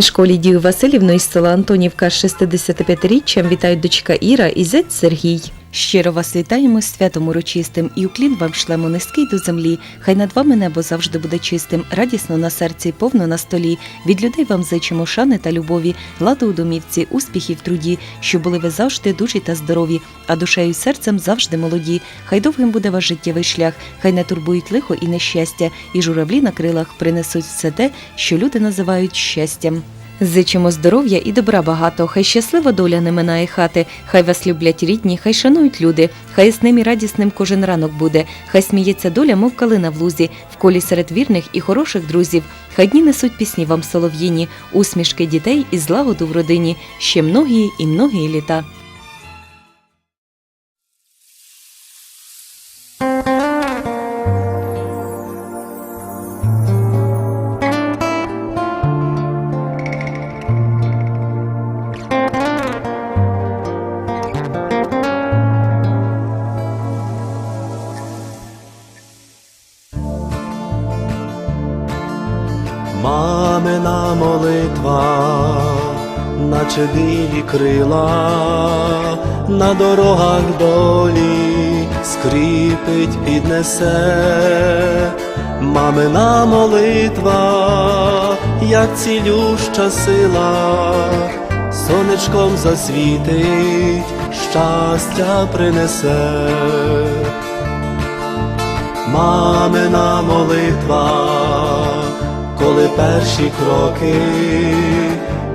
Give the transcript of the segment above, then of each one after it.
Смішко Лідію Васильівну із села Антонівка з 65-річчям вітають дочка Іра і зять Сергій. Щиро вас вітаємо святом урочистим і уклін вам шлемо низький до землі. Хай над вами небо завжди буде чистим, радісно на серці, повно на столі. Від людей вам зичимо шани та любові, ладу у домівці, успіхів труді, щоб були ви завжди дужі та здорові, а душею й серцем завжди молоді. Хай довгим буде ваш життєвий шлях, хай не турбують лихо і нещастя, і журавлі на крилах принесуть все те, що люди називають щастям. Зичимо здоров'я і добра багато, хай щаслива доля не минає хати, хай вас люблять рідні, хай шанують люди, хай ясним і радісним кожен ранок буде, хай сміється доля, мов калина в лузі, в колі серед вірних і хороших друзів. Хай дні несуть пісні вам солов'їні, усмішки дітей і злагоду в родині, ще многії і многії літа. Наче білі крила, на дорогах долі скріпить, піднесе, мамина молитва, як цілюща сила, сонечком засвітить, щастя принесе. Мамина молитва, коли перші кроки,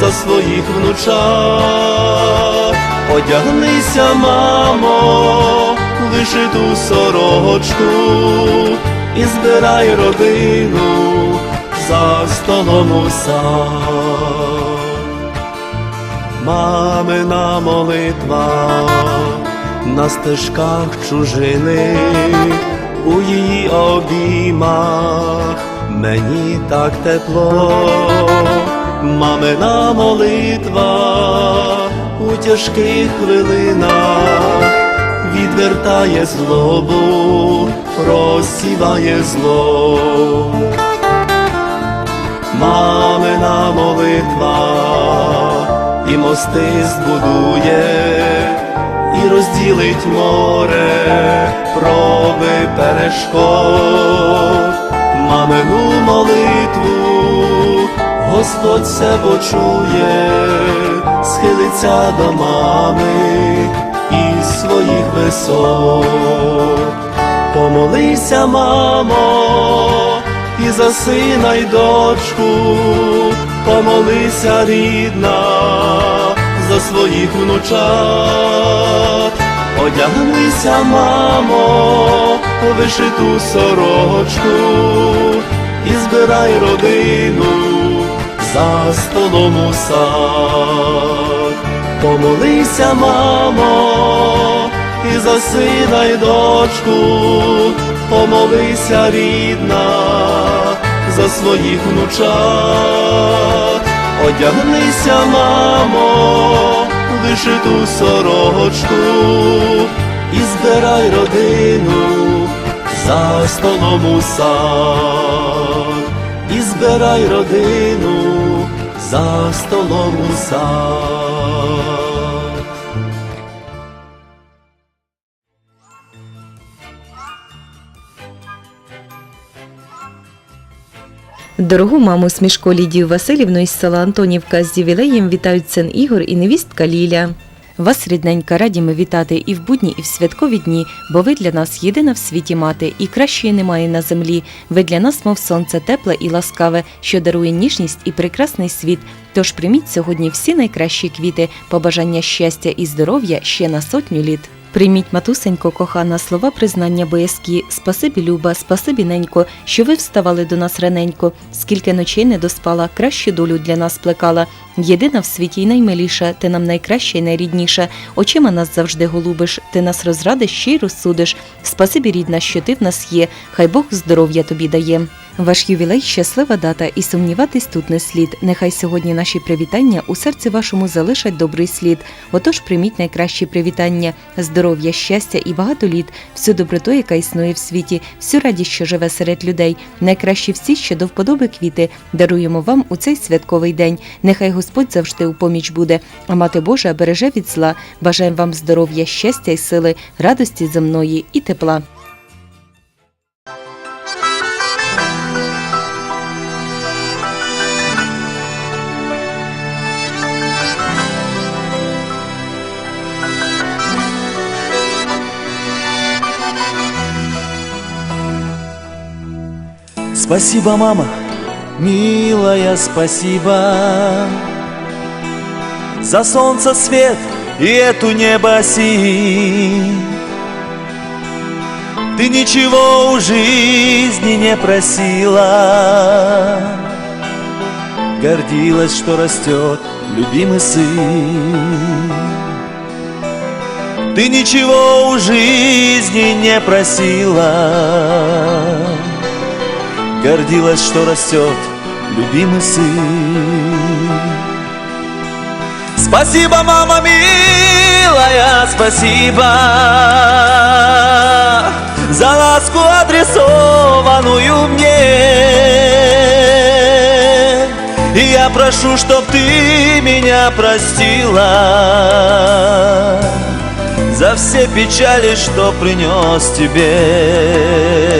за своїх внучат, одягнися, мамо, в вишиту сорочку і збирай родину за столом у сад. Мамина молитва на стежках чужини, у її обіймах. Мені так тепло, мамина молитва у тяжких хвилинах відвертає злобу, розсіває зло. Мамина молитва і мости збудує, і розділить море, проби перешкод, мамину молитву, Господь все почує, схилиться до мами із своїх висот. Помолися, мамо, і за сина й дочку, помолися, рідна, за своїх внучат, одягнися, мамо, вишиту сорочку і збирай родину за столом у сад. Помолися, мамо, і за сина й дочку, помолися, рідна, за своїх внучат, одягнися, мамо, в вишиту сорочку і збирай родину за столом у сад, і збирай родину за столом у сад. Дорогу маму Смішко Лідію Васильівну із села Антонівка з ювілеєм вітають син Ігор і невістка Ліля. Вас, рідненька, раді ми вітати і в будні, і в святкові дні, бо ви для нас єдина в світі мати, і кращої немає на землі. Ви для нас, мов сонце, тепле і ласкаве, що дарує ніжність і прекрасний світ. Тож прийміть сьогодні всі найкращі квіти, побажання щастя і здоров'я ще на сотню літ. Прийміть, матусенько, кохана, слова признання боязкі. Спасибі, Люба, спасибі, ненько, що ви вставали до нас раненько. Скільки ночей не доспала, кращу долю для нас плекала. Єдина в світі й наймиліша, ти нам найкраща й найрідніша. Очима нас завжди голубиш, ти нас розрадиш ще й розсудиш. Спасибі, рідна, що ти в нас є. Хай Бог здоров'я тобі дає. Ваш ювілей щаслива дата, і сумніватись тут не слід. Нехай сьогодні наші привітання у серці вашому залишать добрий слід. Отож прийміть найкращі привітання, здоров'я, щастя і багато літ, всю доброту, яка існує в світі, всю радість, що живе серед людей. Найкращі всі, що до вподоби квіти, даруємо вам у цей святковий день. Нехай Господь завжди у поміч буде, а мати Божа береже від зла. Бажаємо вам здоров'я, щастя й сили, радості земної і тепла. Спасибо, мама, милая, спасибо. За солнце свет и эту небо синь Ты ничего у жизни не просила. Гордилась, что растет любимый сын. Ты ничего у жизни не просила Гордилась, что растет любимый сын. Спасибо, мама милая, спасибо За ласку адресованную мне. И я прошу, чтоб ты меня простила За все печали, что принес тебе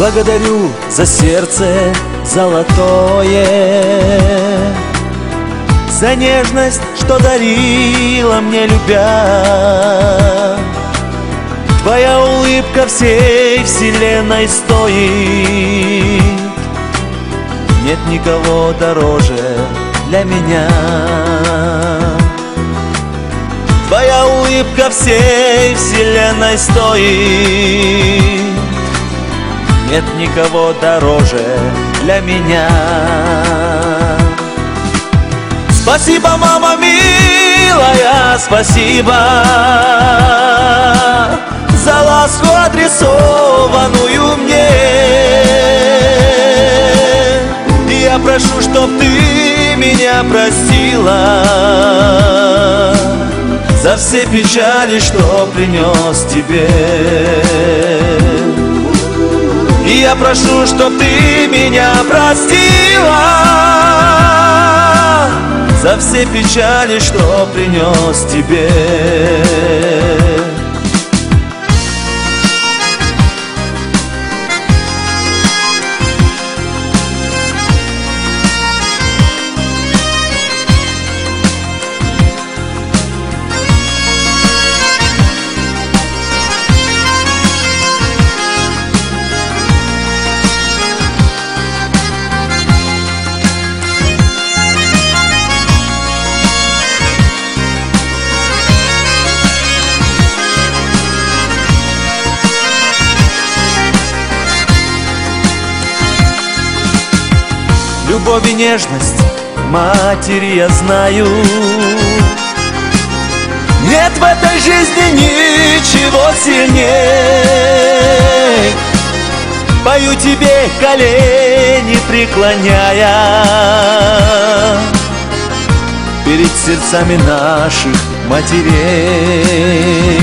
Благодарю за сердце золотое За нежность, что дарила мне любя. Твоя улыбка всей вселенной стоит. Нет никого дороже для меня. Твоя улыбка всей вселенной стоит нет никого дороже для меня. Спасибо, мама милая, спасибо за ласку адресованную мне. Я прошу, чтоб ты меня простила за все печали, что принес тебе. И я прошу, чтоб ты меня простила За все печали, что принес тебе Любовь и нежность матери я знаю. Нет в этой жизни ничего сильней Пою тебе колени преклоняя Перед сердцами наших матерей.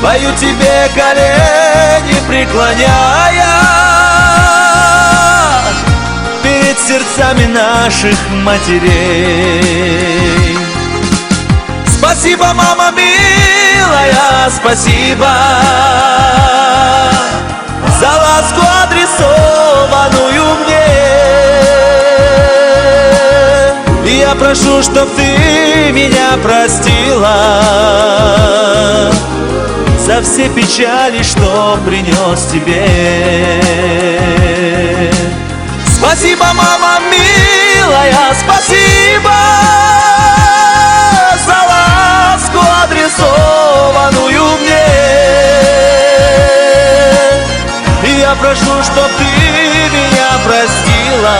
Пою тебе колени преклоняя сердцами наших матерей. Спасибо, мама милая, спасибо За ласку адресованную мне. Я прошу, чтоб ты меня простила За все печали, что принес тебе Спасибо, мама милая, спасибо За ласку, адресованную мне. И я прошу, чтоб ты меня простила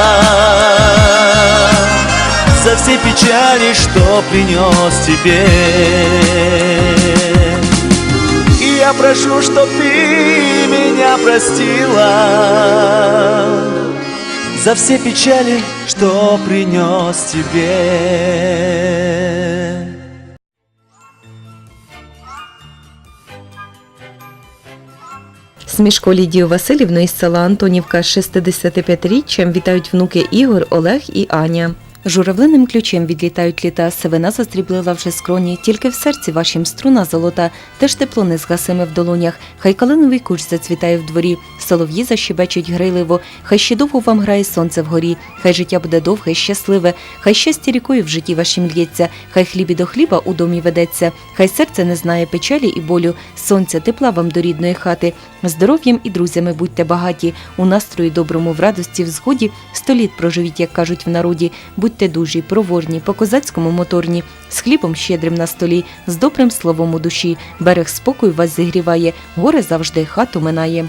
За все печали, что принес тебе. И я прошу, чтоб ты меня простила За все печали, что принес тебе Смішко Лідію Васильівну із села Антонівка з 65-річчям вітають внуки Ігор, Олег і Аня. Журавлиним ключем відлітають літа, сивина застріблила вже скроні, тільки в серці вашім струна золота, теж тепло не згасиме в долонях, хай калиновий кущ зацвітає в дворі, солов'ї защебечуть грайливо, хай ще довго вам грає сонце вгорі, хай життя буде довге, і щасливе, хай щастя рікою в житті вашім лється, хай хліб і до хліба у домі ведеться, хай серце не знає печалі і болю, сонця, тепла вам до рідної хати, здоров'ям і друзями будьте багаті, у настрої доброму, в радості, в згоді, сто літ проживіть, як кажуть в народі, будьте дужі, проворні, по козацькому моторні, з хлібом щедрим на столі, з добрим словом у душі, берег спокою вас зігріває, горе завжди хату минає.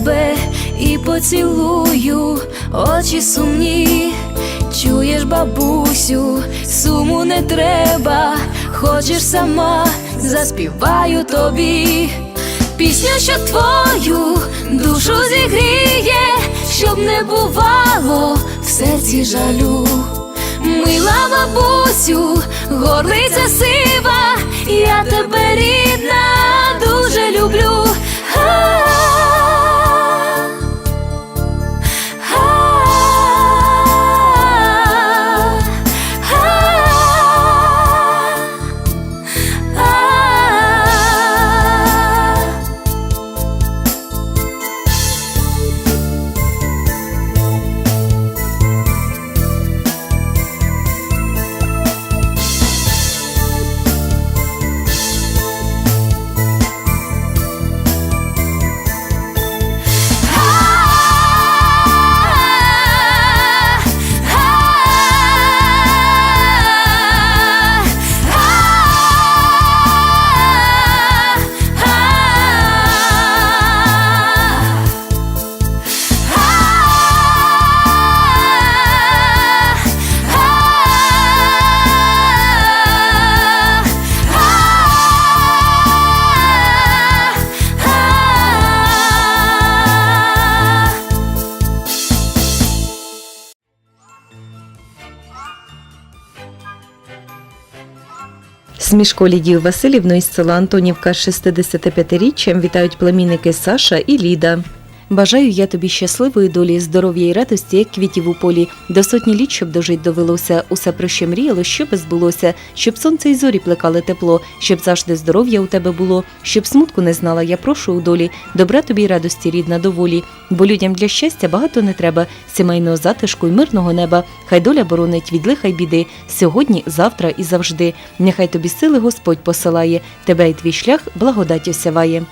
тебе і поцілую очі сумні. Чуєш, бабусю, суму не треба, хочеш сама, заспіваю тобі. Пісню, що твою душу зігріє, щоб не бувало в серці жалю. Мила бабусю, горлиця сива, я тебе рідна, дуже люблю. Смішко Лідію Васильівну із села Антонівка з 65-річчям вітають племінники Саша і Ліда. Бажаю я тобі щасливої долі, здоров'я і радості, як квітів у полі. До сотні літ, щоб дожить довелося. Усе про що мріяло, що би збулося, щоб сонце і зорі плекали тепло, щоб завжди здоров'я у тебе було, щоб смутку не знала. Я прошу у долі, добра тобі й радості, рідна доволі. Бо людям для щастя багато не треба, сімейного затишку й мирного неба. Хай доля боронить від лиха й біди. Сьогодні, завтра і завжди. Нехай тобі сили Господь посилає, тебе й твій шлях благодаттю сяває.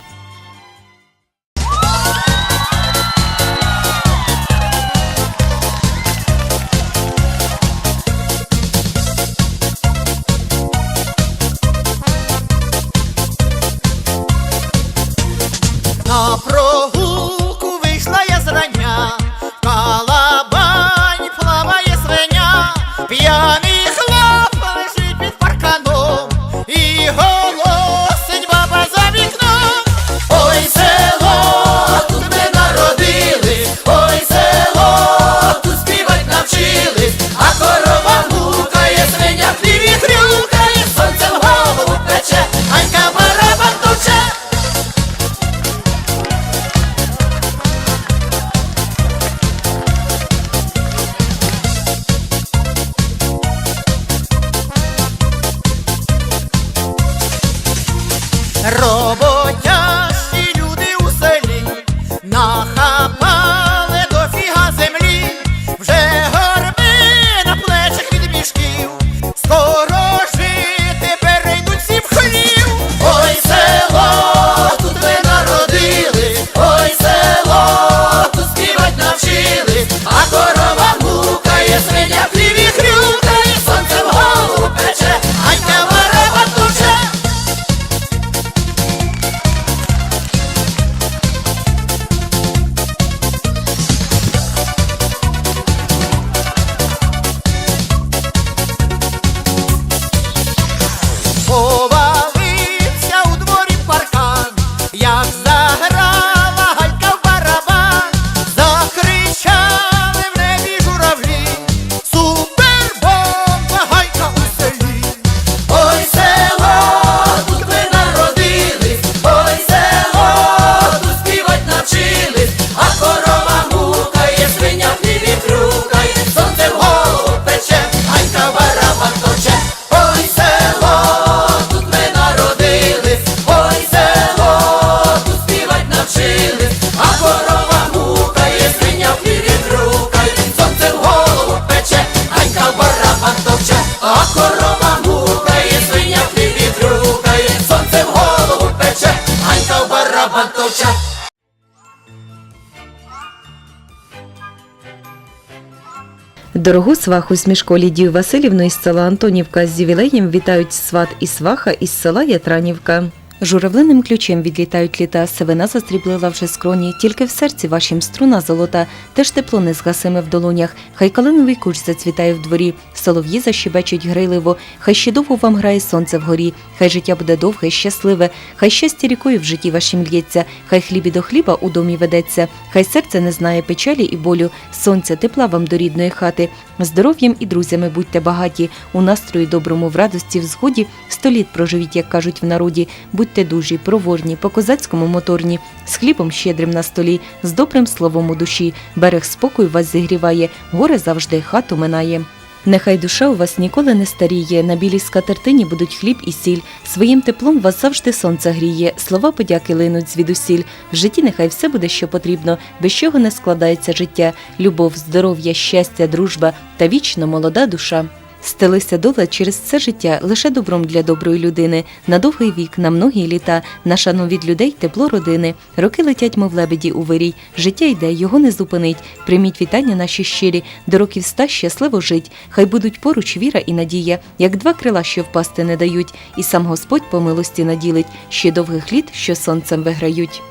Дорогу сваху з мішко Лідію Васильівну із села Антонівка з ювілеєм вітають сват і сваха із села Ятранівка. Журавлиним ключем відлітають літа, сивина застріблила вже скроні, тільки в серці вашім струна золота, теж тепло не згасиме в долонях, хай калиновий куч зацвітає в дворі, солов'ї защебечуть грайливо, хай ще довго вам грає сонце вгорі, хай життя буде довге, щасливе, хай щастя рікою в житті вашім лється, хай хліб і до хліба у домі ведеться, хай серце не знає печалі і болю, сонця, тепла вам до рідної хати, здоров'ям і друзями будьте багаті, у настрої доброму в радості, в згоді, сто літ проживіть, як кажуть в народі, будьте дужі, провожні, по козацькому моторні, з хлібом щедрим на столі, з добрим словом у душі, берег спокою вас зігріває, горе завжди хату минає. Нехай душа у вас ніколи не старіє, на білій скатертині будуть хліб і сіль. Своїм теплом вас завжди сонце гріє, слова подяки линуть звідусіль. В житті нехай все буде, що потрібно, без чого не складається життя, любов, здоров'я, щастя, дружба та вічно молода душа. Стелися дола через все життя лише добром для доброї людини, на довгий вік, на многі літа, на шану від людей, тепло родини. Роки летять, мов лебеді у вирій. Життя йде, його не зупинить. Прийміть вітання наші щирі, до років ста щасливо жить. Хай будуть поруч віра і надія, як два крила, що впасти не дають, і сам Господь по милості наділить, ще довгих літ, що сонцем виграють.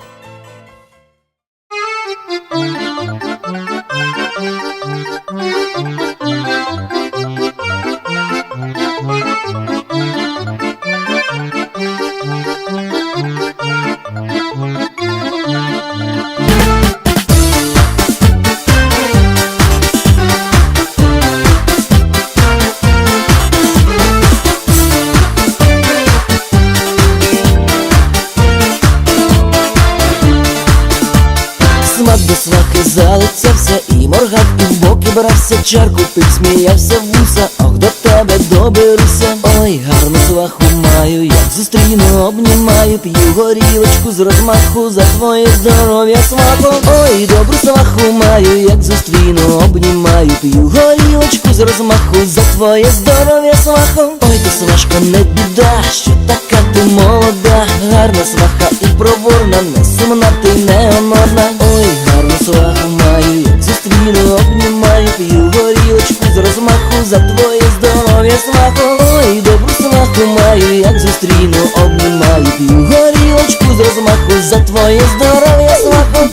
Чарку, пив, сміявся вуса, ох до тебе доберуся. Ой, гарну сваху маю, як зустріну, обнімаю, п'ю горілочку з розмаху за твоє здоров'я свахо. Ой, добру сваху маю, як зустріну, обнімаю, п'ю горілочку з розмаху за твоє здоров'я свахо. Ой, ти свашко, не біда, що така ти молода, гарна сваха і проворна, не сумна ти не онорна. Ой, гарну сваху за твоє здоров'я свахо. Ой, добру сваху маю, як зустріну, обнімаю, п'ю горілочку з розмаху за твоє здоров'я свахо.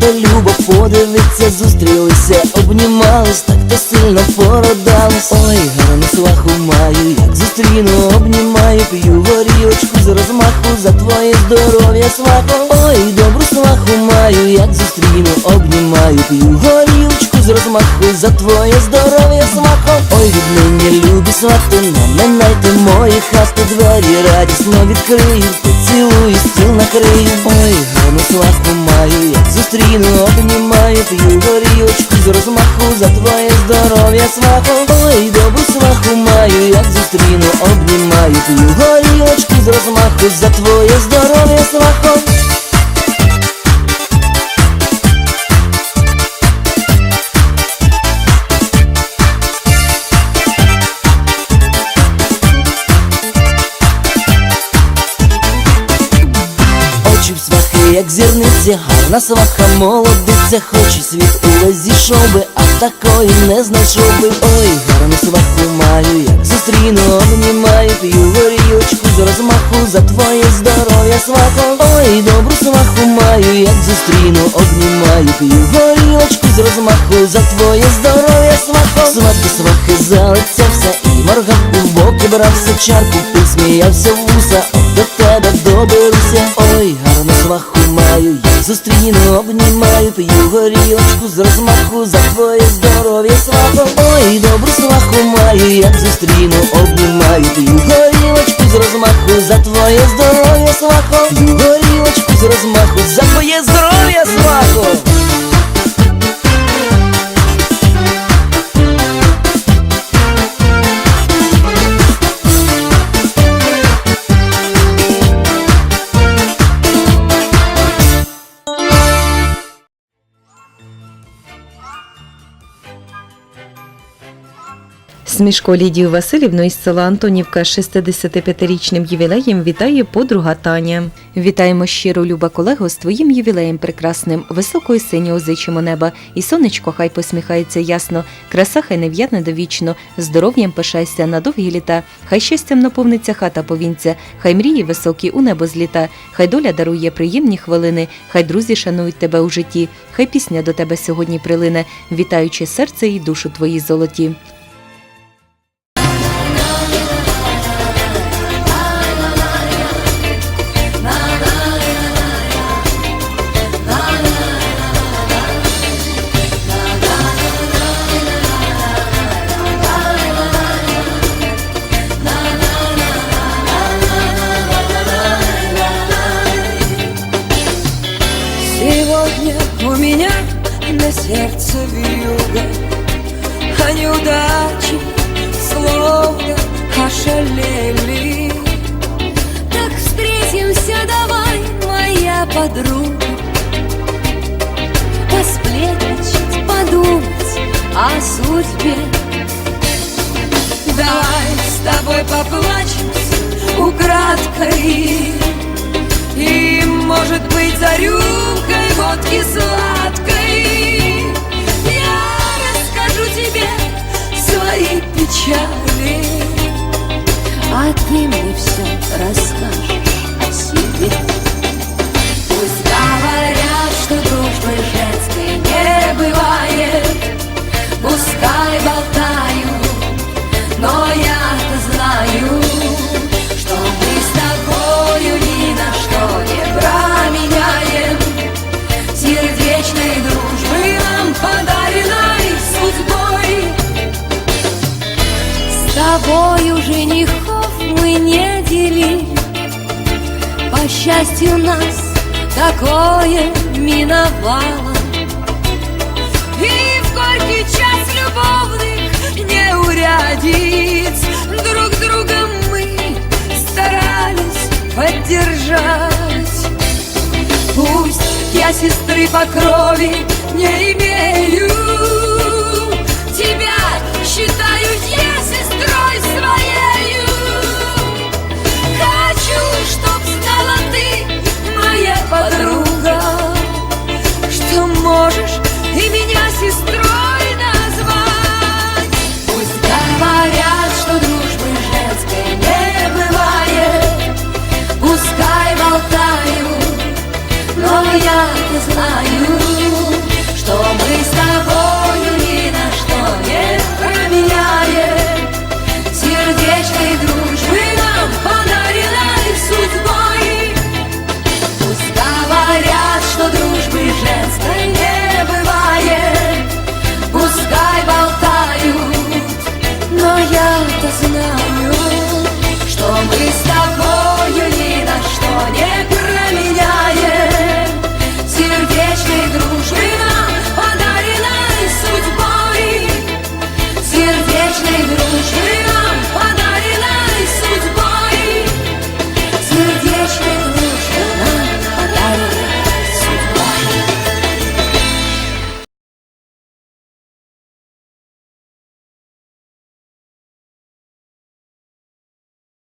Просто любо подивиться, зустрілися, обнімались, так то сильно породались. Ой, гарну сваху маю, як зустріну, обнімаю, п'ю горілочку з розмаху за твоє здоров'я, сваху Ой, добру сваху маю, як зустріну, обнімаю, п'ю горілочку з розмаху за твоє здоров'я, свахо. Ой, віднині любі свати, наминайте мої хати, двері радісно відкрию, поцілую, стіл накрию. Ой, гарну сваху маю, як зустріну, обнімаю, п'ю горілочку з розмаху за твоє здоров'я, свахо. Ой, добру сваху маю, як зустріну, обнімаю, п'ю горілочку з розмаху за твоє здоров'я, свахо. Як зірниці, гарна сваха молодиця, хоч і світ увесь зійшов би, а такої не знайшов би. Ой, гарну сваху маю, як зустріну, обнімаю, п'ю горілочку з розмаху за твоє здоров'я, свахо. Ой, добру сваху маю, як зустріну, обнімаю, п'ю горілочку з розмаху за твоє здоров'я, свахо. Свахи, свахи залицявся і моргав у боки брався чарку, пив, сміявся в вуса, до тебе доберуся. Ой, гарну сваху маю, я зустріну, обнімаю, п'ю горілочку з розмаху за твоє здоров'я, свахо. Ой, добру сваху маю, як зустріну, обнімаю, п'ю горілочку з розмаху за твоє здоров'я, свахо. Смішко Лідію Васильівну із села Антонівка з 65-річним ювілеєм вітає подруга Таня. Вітаємо щиро, люба колего, з твоїм ювілеєм прекрасним. Високою синього зичимо неба, і сонечко хай посміхається ясно. Краса хай не в'яне довічно, здоров'ям пишайся на довгі літа. Хай щастям наповниться хата повінця, хай мрії високі у небо зліта, хай доля дарує приємні хвилини, хай друзі шанують тебе у житті, хай пісня до тебе сьогодні прилине, вітаючи серце і душу твої золоті. Украдкой И, может быть, за рюмкой водки сладкой Я расскажу тебе свои печали. А ты мне все расскажешь о себе счастью, нас такое миновало. И в горький час любовных неурядиц Друг друга мы старались поддержать. Пусть я сестры по крови не имею Тебя считаю